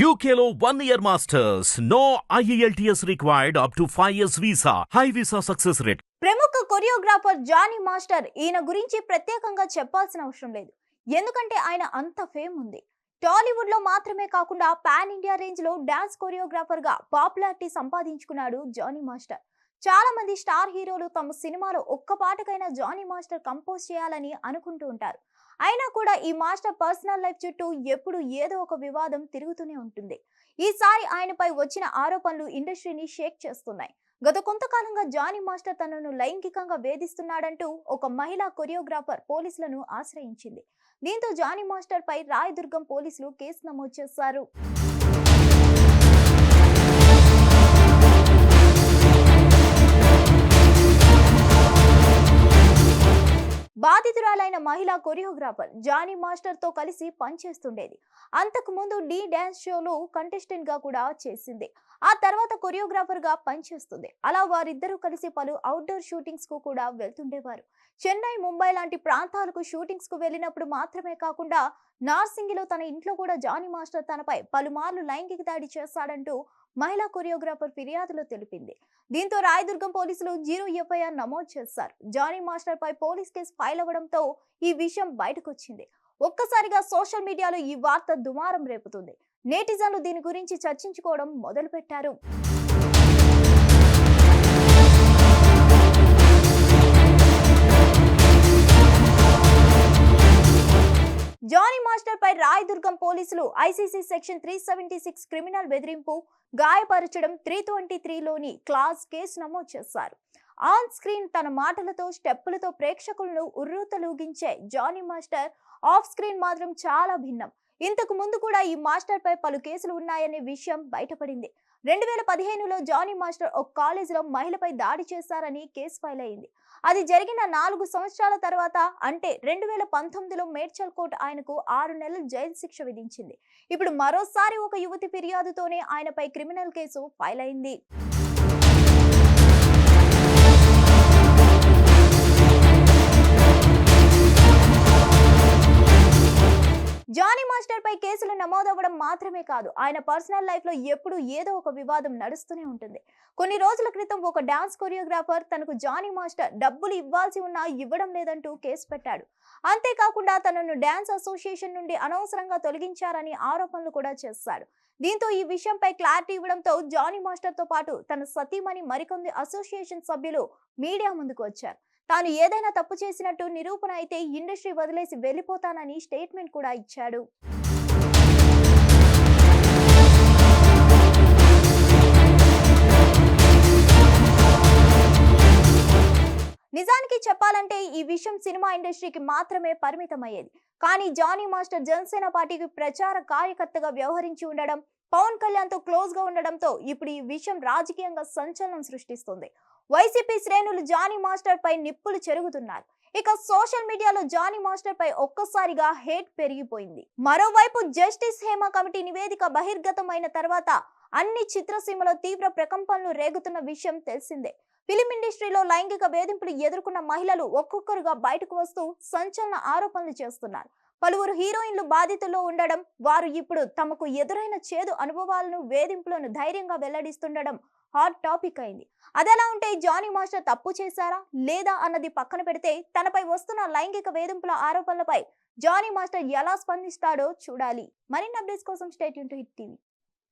యూకేలో one year masters no E IELTS required up to 5 years visa. High visa success rate. ప్రముఖ choreographer Jani master ఈయన గురించి ప్రత్యేకంగా చెప్పాల్సిన అవసరం లేదు. ఎందుకంటే ఆయన అంత ఫేమ్ ఉంది. టాలీవుడ్లో మాత్రమే కాకుండా పాన్ ఇండియా రేంజ్లో డాన్స్ కొరియోగ్రాఫర్గా పాపులారిటీ సంపాదించుకున్నాడు జానీ మాస్టర్ చాలా మంది స్టార్ హీరోలు తమ సినిమాలో ఒక్క పాటకైనా జానీ మాస్టర్ కంపోజ్ చేయాలని అనుకుంటూ ఉంటారు. అయినా కూడా ఈ మాస్టర్ పర్సనల్ లైఫ్ చుట్టూ ఎప్పుడు ఏదో ఒక వివాదం తిరుగుతూనే ఉంటుంది. ఈసారి ఆయనపై వచ్చిన ఆరోపణలు ఇండస్ట్రీని షేక్ చేస్తున్నాయి. గత కొంతకాలంగా జానీ మాస్టర్ తనను లైంగికంగా వేధిస్తున్నాడంటూ ఒక మహిళా కొరియోగ్రాఫర్ పోలీసులను ఆశ్రయించింది. దీంతో జానీ మాస్టర్ పై రాయదుర్గం పోలీసులు కేసు నమోదు చేశారు. బాధితురాలైన మహిళా కొరియోగ్రాఫర్ జానీ మాస్టర్తో కలిసి పనిచేస్తుండేది. అంతకు ముందు డి డాన్స్ షోలో కంటెస్టెంట్గా కూడా చేసింది. ఆ తర్వాత కొరియోగ్రాఫర్గా పనిచేస్తుంది. అలా వారిద్దరూ కలిసి పలు అవుట్డోర్ షూటింగ్స్కు కూడా వెళ్తుండేవారు. చెన్నై ముంబై లాంటి ప్రాంతాలకు షూటింగ్స్కు వెళ్ళినప్పుడు మాత్రమే కాకుండా నార్సింగిలో తన ఇంట్లో కూడా జానీ మాస్టర్ తనపై పలుమార్లు లైంగిక దాడి చేస్తాడంటూ మహిళా కొరియోగ్రాఫర్ ఫిర్యాదులో తెలిపింది. దీంతో రాయదుర్గం పోలీసులు జీరో ఎఫ్ఐఆర్ నమోదు చేశారు. జానీ మాస్టర్ పై పోలీస్ కేసు ఫైల్ అవ్వడంతో ఈ విషయం బయటకొచ్చింది. ఒక్కసారిగా సోషల్ మీడియాలో ఈ వార్త దుమారం రేపుతుంది. నేటిజన్లు దీని గురించి చర్చించుకోవడం మొదలుపెట్టారు. జానీ మాస్టర్ పై రాయదుర్గం పోలీసులు ICC section three seventy six criminal బెదిరింపు గాయపరచడం త్రీ ట్వంటీ త్రీలోని క్లాస్ కేసు నమోదు చేశారు. ఆన్ స్క్రీన్ తన మాటలతో స్టెప్పులతో ప్రేక్షకులను ఉర్రూతలూగించే జానీ మాస్టర్ ఆఫ్ స్క్రీన్ మాత్రం చాలా భిన్నం. ఇంతకు ముందు కూడా ఈ మాస్టర్ పై పలు కేసులు ఉన్నాయనే విషయం బయటపడింది. రెండు వేల పదిహేనులో జానీ మాస్టర్ ఒక కాలేజీలో మహిళపై దాడి చేశారని కేసు ఫైల్ అయింది. అది జరిగిన నాలుగు సంవత్సరాల తర్వాత అంటే రెండు వేల పంతొమ్మిదిలో మేడ్చల్ కోర్టు ఆయనకు ఆరు నెలలు జైలు శిక్ష విధించింది. ఇప్పుడు మరోసారి ఒక యువతి ఫిర్యాదుతోనే ఆయనపై క్రిమినల్ కేసు ఫైల్ అయింది కేసులు నమోదవ్వడం మాత్రమే కాదు ఆయన పర్సనల్ లైఫ్లో ఎప్పుడు ఏదో ఒక వివాదం నడుస్తూనే ఉంటుంది. కొన్ని రోజుల క్రితం ఒక డాన్స్ కొరియోగ్రాఫర్ తనకు జానీ మాస్టర్ డబ్బులు ఇవ్వాల్సి ఉన్నా ఇవ్వడం లేదంటూ కేసు పెట్టాడు. అంతేకాకుండా తనను డాన్స్ అసోసియేషన్ నుండి అనవసరంగా తొలగించారని ఆరోపణలు కూడా చేశాడు దీంతో ఈ విషయంపై క్లారిటీ ఇవ్వడంతో జానీ మాస్టర్తో పాటు తన సతీమణి మరికొంది అసోసియేషన్ సభ్యులు మీడియా ముందుకు వచ్చారు. తాను ఏదైనా తప్పు చేసినట్టు నిరూపణ అయితే ఇండస్ట్రీ వదిలేసి వెళ్ళిపోతానని స్టేట్మెంట్ కూడా ఇచ్చాడు. నిజానికి చెప్పాలంటే ఈ విషయం సినిమా ఇండస్ట్రీకి మాత్రమే పరిమితమయ్యేది. కానీ జానీ మాస్టర్ జనసేన పార్టీకి ప్రచార కార్యకర్తగా వ్యవహరించి ఉండడం పవన్ కళ్యాణ్తో ఉండడంతో ఇప్పుడు ఈ విషయం రాజకీయంగా సంచలనం సృష్టిస్తుంది. వైసీపీ శ్రేణులు జానీ మాస్టర్ పై నిప్పులు చెరుగుతున్నారు. ఇక సోషల్ మీడియాలో జానీ మాస్టర్ పై ఒక్కసారిగా హేట్ పెరిగిపోయింది. మరోవైపు జస్టిస్ హేమ కమిటీ నివేదిక బహిర్గతమైన తర్వాత అన్ని చిత్రసీమలో తీవ్ర ప్రకంపనలు రేగుతున్న విషయం తెలిసిందే. ఫిలిం ఇండస్ట్రీలో లైంగిక వేధింపులు ఎదుర్కొన్న మహిళలు ఒక్కొక్కరుగా బయటకు వస్తూ సంచలన ఆరోపణలు చేస్తున్నారు. పలువురు హీరోయిన్లు బాధితుల్లో ఉండడం వారు ఇప్పుడు తమకు ఎదురైన చేదు అనుభవాలను వేధింపులను ధైర్యంగా వెల్లడిస్తుండడం హాట్ టాపిక్ అయింది. అదెలా ఉంటే జానీ మాస్టర్ తప్పు చేశారా లేదా అన్నది పక్కన పెడితే తనపై వస్తున్న లైంగిక వేధింపుల ఆరోపణలపై జానీ మాస్టర్ ఎలా స్పందిస్తాడో చూడాలి. మరిన్ని అప్డేట్స్ కోసం state to Hit TV.